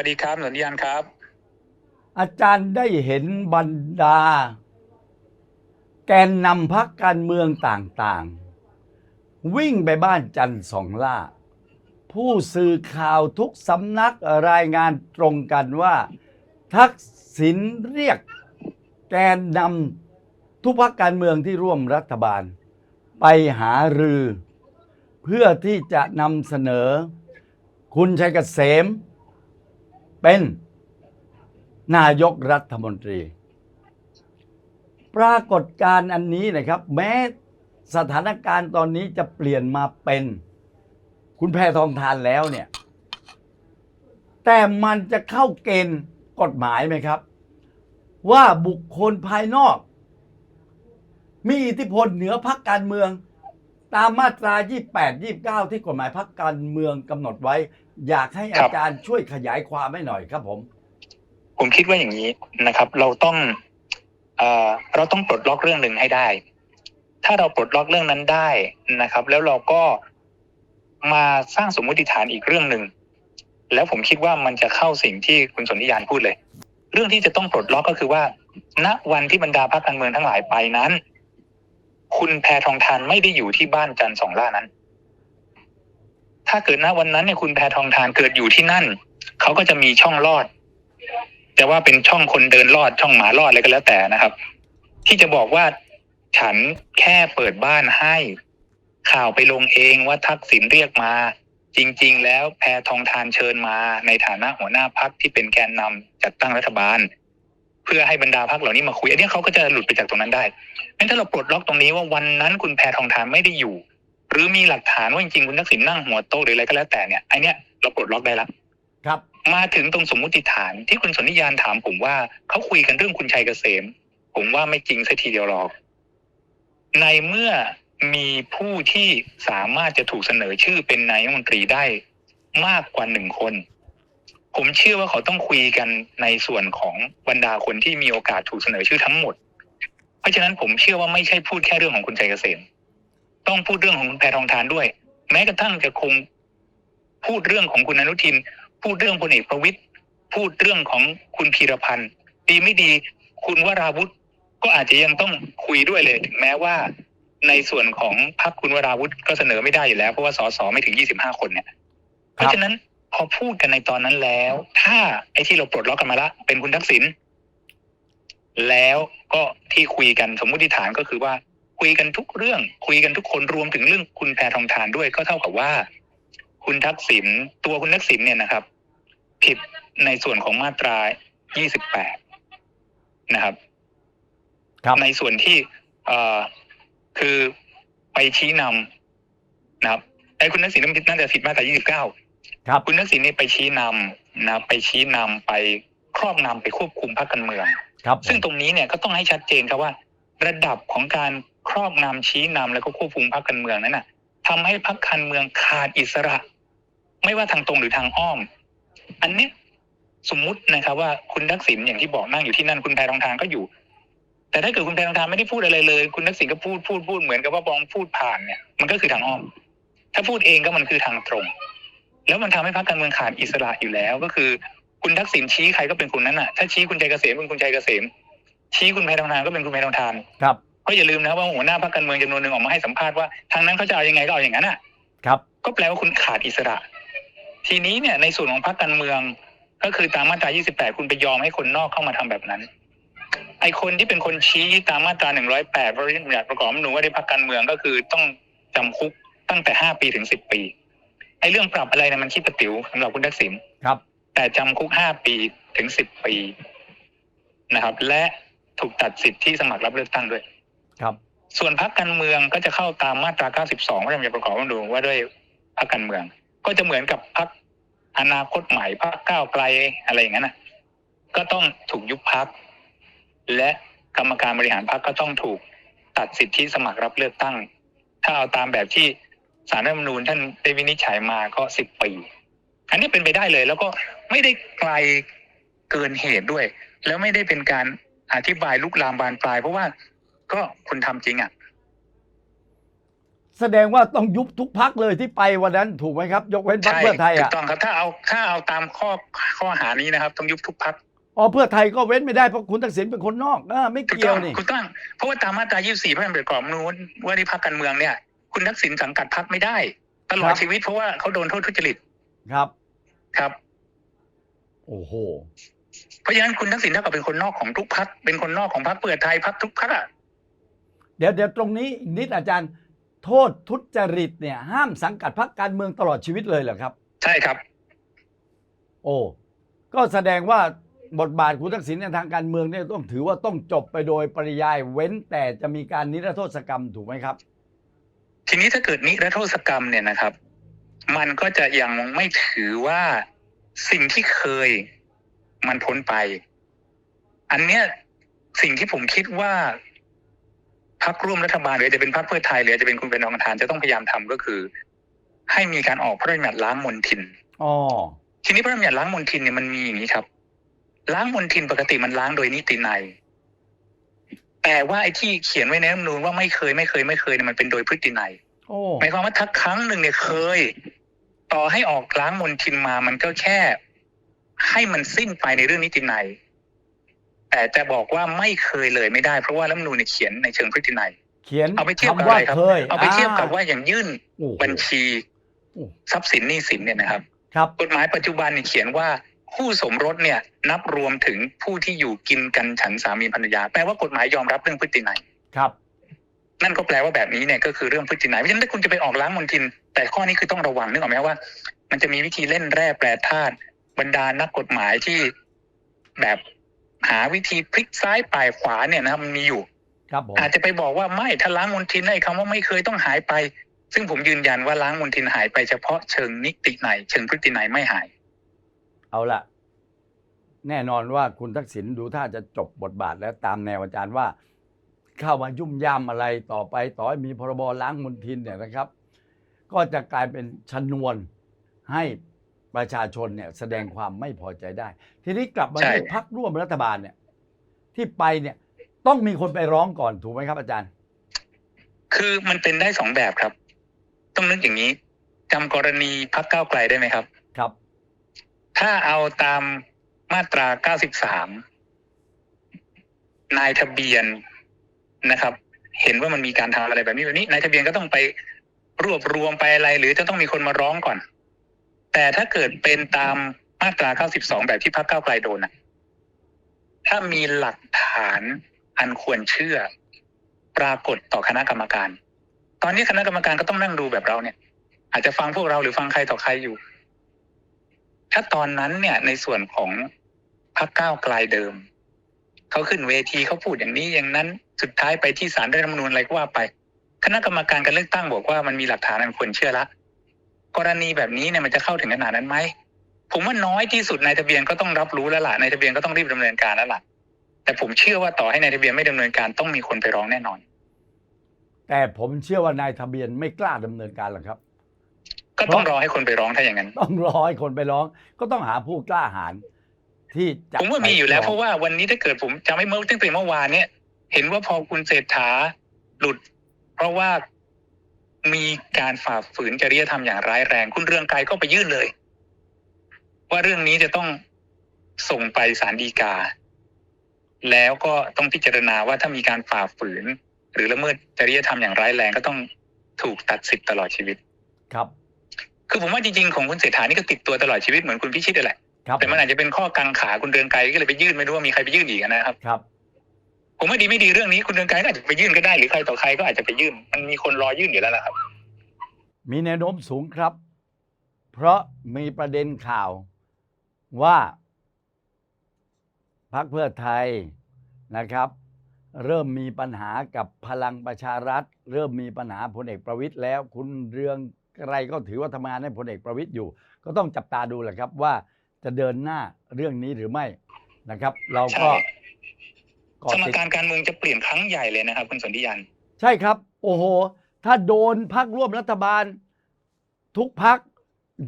วัสดีครับสัญญาณครับ อาจารย์ได้เห็นบรรดา แกนนำพักการเมืองต่างๆ วิ่งไปบ้านจันทร์สองล่า ผู้สื่อข่าวทุกสำนักรายงานตรงกันว่า ทักษิณเรียกแกนนำทุกพักการเมืองที่ร่วมรัฐบาล ไปหารือ เพื่อที่จะนำเสนอ คุณชัยเกษม เป็นนายกรัฐมนตรี ปรากฏการณ์อันนี้นะครับ แม้สถานการณ์ตอนนี้จะเปลี่ยนมาเป็น คุณแพทองทานแล้วเนี่ย แต่มันจะเข้าเกณฑ์กฎหมายไหมครับ ว่าบุคคลภายนอก มีอิทธิพลเหนือพักการเมือง ตามมาตรา 28 29 ที่กฎหมายพักการเมืองกำหนดไว้ อยากให้ครัอาบจารย์ช่วยขยายความให้หน่อยครับผม ผมคิดว่าอย่างนี้นะครับ เราต้องเอ่อเราต้องปลดล็อกเรื่องหนึ่งให้ได้ ถ้าเราปลดล็อกเรื่องนั้นได้นะครับ แล้วเราก็มาสร้างสมมติฐานอีกเรื่องหนึ่งแล้วผมคิดว่ามันจะเข้าสิ่งที่คุณสนธิยานพูดเลย เรื่องที่จะต้องปลดล็อกก็คือว่า ณวันที่บรรดาพรรคการเมืองทั้งหลายไปนั้น คุณแพทองทานไม่ได้อยู่ที่บ้านจันทร์สองล่านั้น ถ้าเกิดณวันนั้นเนี่ยคุณแพทองทานเกิดอยู่ที่นั่น เขาก็จะมีช่องลอด แต่ว่าเป็นช่องคนเดินลอดช่องหมาลอดอะไรก็แล้วแต่นะครับ ที่จะบอกว่าฉันแค่เปิดบ้านให้ ข่าวไปลงเองว่าทักษิณเรียกมา จริง ๆ แล้วแพทองทานเชิญมา ในฐานะหัวหน้าพักที่เป็นแกนนำจัดตั้งรัฐบาล เพื่อให้บรรดาพักเหล่านี้มาคุยอันนี้เขาก็จะหลุดไปจากตรงนั้นได้งั้นถ้าเราปลดล็อกตรงนี้ว่าวันนั้นคุณแพทองทานไม่ได้อยู่ หรือมีหลักฐานว่าจริงๆคุณทักษิณนั่งหัวโต๊ะหรืออะไรก็แล้วแต่เนี่ยไอเนี้ยเราปลดล็อกได้ละครับ มาถึงตรงสมมุติฐานที่คุณสนธิยานถามผมว่าเขาคุยกันเรื่องคุณชัยเกษม ผมว่าไม่จริงสัทีเดียวหรอก ในเมื่อมีผู้ที่สามารถจะถูกเสนอชื่อเป็นนายกรัฐมนตรีได้มากกว่าหนึ่งคน ผมเชื่อว่าเขาต้องคุยกันในส่วนของบรรดาคนที่มีโอกาสถูกเสนอชื่อทั้งหมด เพราะฉะนั้นผมเชื่อว่าไม่ใช่พูดแค่เรื่องของคุณชัยเกษมต้องพูดเรื่องของคุณแพทองทานด้วย แม้กระทั่งจะคงพูดเรื่องของคุณอนุทิน พูดเรื่องพลเอกประวิตยพูดเรื่องของคุณพีรพันธ์ดีไม่ดี คุณวราวุธก็อาจจะยังต้องคุยด้วยเลย ถึงแม้ว่า ในส่วนของพรรคคุณวราวุธก็เสนอไม่ได้อยู่แล้ว เพราะว่าสสไม่ถึง25คนเนี่ย เพราะฉะนั้น พอพูดกันในตอนนั้นแล้ว ถ้าไอ้ที่เราปลดล็อกกันมาละเป็นคุณทักษิณแล้วก็ที่คุยกันสมมุติฐานก็คือว่า คุยกันทุกเรื่อง คุยกันทุกคนรวมถึงเรื่องคุณแพทองทานด้วยก็เท่ากับว่า คุณทักษิณตัวคุณทักษิณเนี่ยนะครับ ผิดในส่วนของมาตรา 28 นะครับครับในส่วนที่เอ่อคือไปชี้นำนะครับไอ้คุณทักษิณน่าจะผิดมาตรา 29 ครับคุณทักษิณนี่ไปชี้นำนะครับไปชี้นำไปครอบนำไปควบคุมพรรคการเมืองครับผมซึ่งตรงนี้เนี่ยก็ต้องให้ชัดเจนครับว่า ระดับของการครอบนำชี้นำแล้วก็ควบคุมพรรคการเมืองนั้นน่ะทำให้พรรคการเมืองขาดอิสระ ไม่ว่าทางตรงหรือทางอ้อม อันเนี้ยสมมุตินะครับ ว่าคุณทักษิณอย่างที่บอกนั่งอยู่ที่นั่นคุณแพรทองทานก็อยู่ แต่ถ้าเกิดคุณแพรทองทานไม่ได้พูดอะไรเลย คุณทักษิณก็พูดพูดพูดเหมือนกับว่าบองพูดผ่านเนี่ยมันก็คือทางอ้อม ถ้าพูดเองก็มันคือทางตรง แล้วมันทำให้พรรคการเมืองขาดอิสระอยู่แล้ว ก็คือ คุณทักษิณชี้ใครก็เป็นคนนั้นน่ะ ถ้าชี้คุณชัยเกษมเป็นคุณชัยเกษม ชี้คุณแพทองทานก็เป็นคุณแพทองทานครับก็อย่าลืมนะว่าหัวหน้าพรรคการเมืองจำนวนหนึ่งออกมาให้สัมภาษณ์ว่าทางนั้นเขาจะเอายังไงก็เอาอย่างนั้นอะ ครับ ก็แปลว่าคุณขาดอิสระ ทีนี้เนี่ยในส่วนของพรรคการเมือง ก็คือตามมาตรา 28 คุณไปยอมให้คนนอกเข้ามาทำแบบนั้น ไอคนที่เป็นคนชี้ตามมาตรา 108พระราชบัญญัติประกอบรัฐธรรมนูญว่าด้วยพรรคการเมืองก็คือต้องจำคุกตั้งแต่ 5 ปีถึง 10 ปี ไอเรื่องปรับอะไรเนี่ยมันคิดประติ๋วสำหรับคุณทักษิณครับ แต่จำคุก5ปีถึง10ปีนะครับ และถูกตัดสิทธิ์ที่สมัครรับเลือกตั้งด้วย ครับ ส่วนพรรคการเมืองก็จะเข้าตามมาตรา 92พระราชบัญญัติประกอบรัฐธรรมนูญว่าด้วยพรรคการเมือง ก็จะเหมือนกับพรรคอนาคตใหม่พรรคก้าวไกลอะไรอย่างนั้นนะก็ต้องถูกยุบพรรคและกรรมการบริหารพรรคก็ต้องถูกตัดสิทธิสมัครรับเลือกตั้ง ถ้าเอาตามแบบที่ สารรัฐธรรมนูญท่านได้วินิจฉัยมาก็สิบปี อันนี้เป็นไปได้เลย แล้วก็ไม่ได้ไกลเกินเหตุด้วย แล้วไม่ได้เป็นการอธิบายลุกลามบานปลาย เพราะว่าก็คุณทำจริงอะ แสดงว่าต้องยุบทุกพักเลยที่ไปวันนั้นถูกไหมครับ ยกเว้นพักใช่เพื่อไทยถูอะกต้องครับถ้าเอาถ้าเอาตามข้อข้อหานี้นะครับ ต้องยุบทุกพักอ๋อเพื่อไทยก็เว้นไม่ได้เพราะคุณทักษิณเป็นคนนอกอ่าไม่ถูกเกี่ต้ยอวงนี่ถูกต้องเพราะว่าตามมาตรา 24พระราชบัญญัติกรอบนู้นว่าที่พักการเมืองเนี่ย คุณทักษิณสังกัดพักไม่ได้ ตลอดชีวิตเพราะว่าเขาโดนโทษทุจริตครับครับ โอ้โหเพราะฉะนั้นคุณทักษิณเท่ากับเป็นคนนอกของทุกพักเป็นคนนอกของพักเพื่อไทยพักทุกพักอะเดี๋ยวเดี๋ยวตรงนี้อีกนิดอาจารย์ โทษทุจริตเนี่ย ห้ามสังกัดพรรคการเมืองตลอดชีวิตเลยเหรอครับ ใช่ครับ โอ้ก็แสดงว่าบทบาทคุณทักษิณในทางการเมืองเนี่ยต้องถือว่าต้องจบไปโดยปริยายเว้นแต่จะมีการนิรโทษกรรมถูกไหมครับ ทีนี้ถ้าเกิดนิรโทษกรรมเนี่ยนะครับ มันก็จะยังไม่ถือว่าสิ่งที่เคยมันพ้นไป อันเนี้ยสิ่งที่ผมคิดว่าพักร่วมรัฐบาลหรือจะเป็นพักเพื่อไทยหรือจะเป็นคุณเป็นรองประธานจะต้องพยายามทำก็คือ ให้มีการออกพระราชบัญญัติล้างมลทินอ๋อทีนี้พระราชบัญญัติล้างมลทินเนี่ยมันมีอย่างนี้ครับ ล้างมลทินปกติมันล้างโดยนิติในย แต่ว่าไอ้ที่เขียนไว้ในรัฐธรรมนูญว่าไม่เคยไม่เคยไม่เคยเนี่ยมันเป็นโดยพฤตินัยโอ้หมายความว่าถ้าครั้งหนึ่งเนี่ยเคย ต่อให้ออกล้างมลทินมามันก็แค่ ให้มันสิ้นไปในเรื่องนิตินัยแต่จะบอกว่าไม่เคยเลยไม่ได้ เพราะว่ารัฐธรรมนูญเนี่ยเขียนในเชิงพฤตินัย เขียนเอาไปเทียบกับคำว่าอะไรครับเคยเอาไปเทียบกับว่าอย่างยื่นโอ้โห บัญชี โอ้ ทรัพย์สินหนี้สินเนี่ยนะครับ ครับ กฎหมายปัจจุบันเนี่ยเขียนว่า คู่สมรสเนี่ยนับรวมถึงผู้ที่อยู่กินกันฉันสามีภรรยาแปลว่ากฎหมายยอมรับเรื่องพฤตินัยครับ นั่นก็แปลว่าแบบนี้เนี่ยก็คือเรื่องพฤตินัยเพราะฉะนั้นถ้าคุณจะไปออกล้างมลทิน แต่ข้อนี้คือต้องระวังนึกออกไหมว่า มันจะมีวิธีเล่นแร่แปรธาตุบรรดานักกฎหมายที่แบบหาวิธีพลิกซ้ายป่ายขวาเนี่ยนะครับมันมีอยู่ ครับผมอาจจะไปบอกว่าไม่ถ้าล้างมลทินไอ้คำว่าไม่เคยต้องหายไป ซึ่งผมยืนยันว่าล้างมลทินหายไปเฉพาะเชิงนิติในยเชิงพฤตินัยไม่หาย เอาละแน่นอนว่าคุณทักษิณดูท่าจะจบบทบาทแล้วตามแนวอาจารย์ว่า เข้ามายุ่มย่ามอะไรต่อไป ต่อให้มีพรบล้างมลทินเนี่ยนะครับ ก็จะกลายเป็นชนวนให้ประชาชนเนี่ยแสดงความไม่พอใจได้ ทีนี้กลับมาใช่ที่พักร่วมรัฐบาลเนี่ย ที่ไปเนี่ยต้องมีคนไปร้องก่อนถูกไหมครับ อาจารย์ คือมันเป็นได้สองแบบครับ ต้องนึกอย่างนี้จำกรณีพักเก้าวไกลได้ไหมครับ ครับ ถ้าเอาตามมาตรา 93 นายทะเบียนนะครับ เห็นว่ามันมีการทำอะไรแบบนี้แบบนี้ นายทะเบียนก็ต้องไปรวบรวมไปอะไรหรือจะต้องมีคนมาร้องก่อน แต่ถ้าเกิดเป็นตามมาตรา 92 แบบที่พรรคก้าวไกลโดนนะถ้ามีหลักฐานอันควรเชื่อ ปรากฏต่อคณะกรรมการ ตอนนี้คณะกรรมการก็ต้องนั่งดูแบบเราเนี่ย อาจจะฟังพวกเราหรือฟังใครต่อใครอยู่ ถ้าตอนนั้นเนี่ยในส่วนของพรรคก้าวไกลเดิมเขาขึ้นเวทีเขาพูดอย่างนี้อย่างนั้น สุดท้ายไปที่ศาลรัฐธรรมนูญอะไรก็ว่าไป คณะกรรมการการเลือกตั้งบอกว่ามันมีหลักฐานอันควรเชื่อละ กรณีแบบนี้เนี่ยมันจะเข้าถึงขนาดนั้นไหมผมว่าน้อยที่สุดนายทะเบียนก็ต้องรับรู้แล้วล่ะนายทะเบียนก็ต้องรีบดำเนินการแล้วล่ะ แต่ผมเชื่อว่าต่อให้นายทะเบียนไม่ดำเนินการต้องมีคนไปร้องแน่นอน แต่ผมเชื่อว่านายทะเบียนไม่กล้าดำเนินการหรอกครับ ก็ต้องรอให้คนไปร้องถ้าอย่างนั้น ต้องรอให้คนไปร้อง ก็ต้องหาผู้กล้าหาญที่จะผมว่ามีอยู่แล้วไปเพราะว่าวันนี้ถ้าเกิดผมจำไม่เมื่อตั้งแต่เมื่อวานเนี่ย เห็นว่าพอคุณเศรษฐาหลุด เพราะว่ามีการฝ่าฝืนจริยธรรมอย่างร้ายแรง คุณเรืองไกรก็ไปยื่นเลย ว่าเรื่องนี้จะต้องส่งไปศาลฎีกา แล้วก็ต้องพิจารณาว่าถ้ามีการฝ่าฝืน หรือละเมิดจริยธรรมอย่างร้ายแรงก็ต้องถูกตัดสิทธิ์ตลอดชีวิต ครับ คือผมว่าจริงๆของคุณเศรษฐานี่ก็ติดตัวตลอดชีวิตเหมือนคุณพิชิตนั่นแหละครับแต่มันอาจจะเป็นข้อกังขาคุณเรืองไกรก็เลยไปยื่นไม่รู้ว่ามีใครไปยื่นอีกนะครับครับผมว่าดีไม่ดีเรื่องนี้คุณเรืองไกรก็อาจจะไปยื่นก็ได้หรือใครต่อใครก็อาจจะไปยื่น มันมีคนรอยื่นอยู่แล้วนะครับ มีแนวโน้มสูงครับ เพราะมีประเด็นข่าวว่าพรรคเพื่อไทยนะครับ เริ่มมีปัญหากับพลังประชารัฐ เริ่มมีปัญหาพลเอกประวิตยแล้ว คุณเรือง ไกรก็ถือว่าทำงานให้พลเอกประวิตยอยู่ ก็ต้องจับตาดูแหละครับว่าจะเดินหน้าเรื่องนี้หรือไม่นะครับ เราก็ใช่เกาะสมติดการการเมืองจะเปลี่ยนครั้งใหญ่เลยนะครับคุณสนธิยัน ใช่ครับ โอ้โห ถ้าโดนพักร่วมรัฐบาล ทุกพัก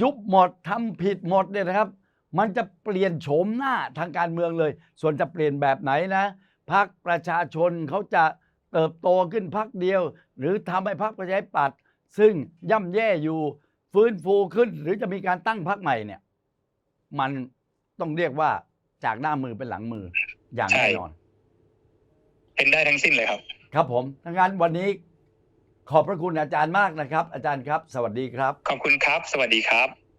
ยุบหมดทำผิดหมดเนี่ยนะครับ มันจะเปลี่ยนโฉมหน้าทางการเมืองเลย ส่วนจะเปลี่ยนแบบไหนนะพักประชาชนเขาจะเติบโตขึ้นพักเดียว หรือทำให้พักประชาธิปัตย์ ซึ่งย่ำแย่อยู่ฟื้นฟูขึ้น หรือจะมีการตั้งพักใหม่เนี่ย มันต้องเรียกว่าจากหน้ามือเป็นหลังมืออย่างแน่นอน เป็นได้ทั้งสิ้นเลยครับ ครับผมทั้งนั้นวันนี้ขอบพระคุณอาจารย์มากนะครับ อาจารย์ครับ สวัสดีครับ ขอบคุณครับ สวัสดีครับ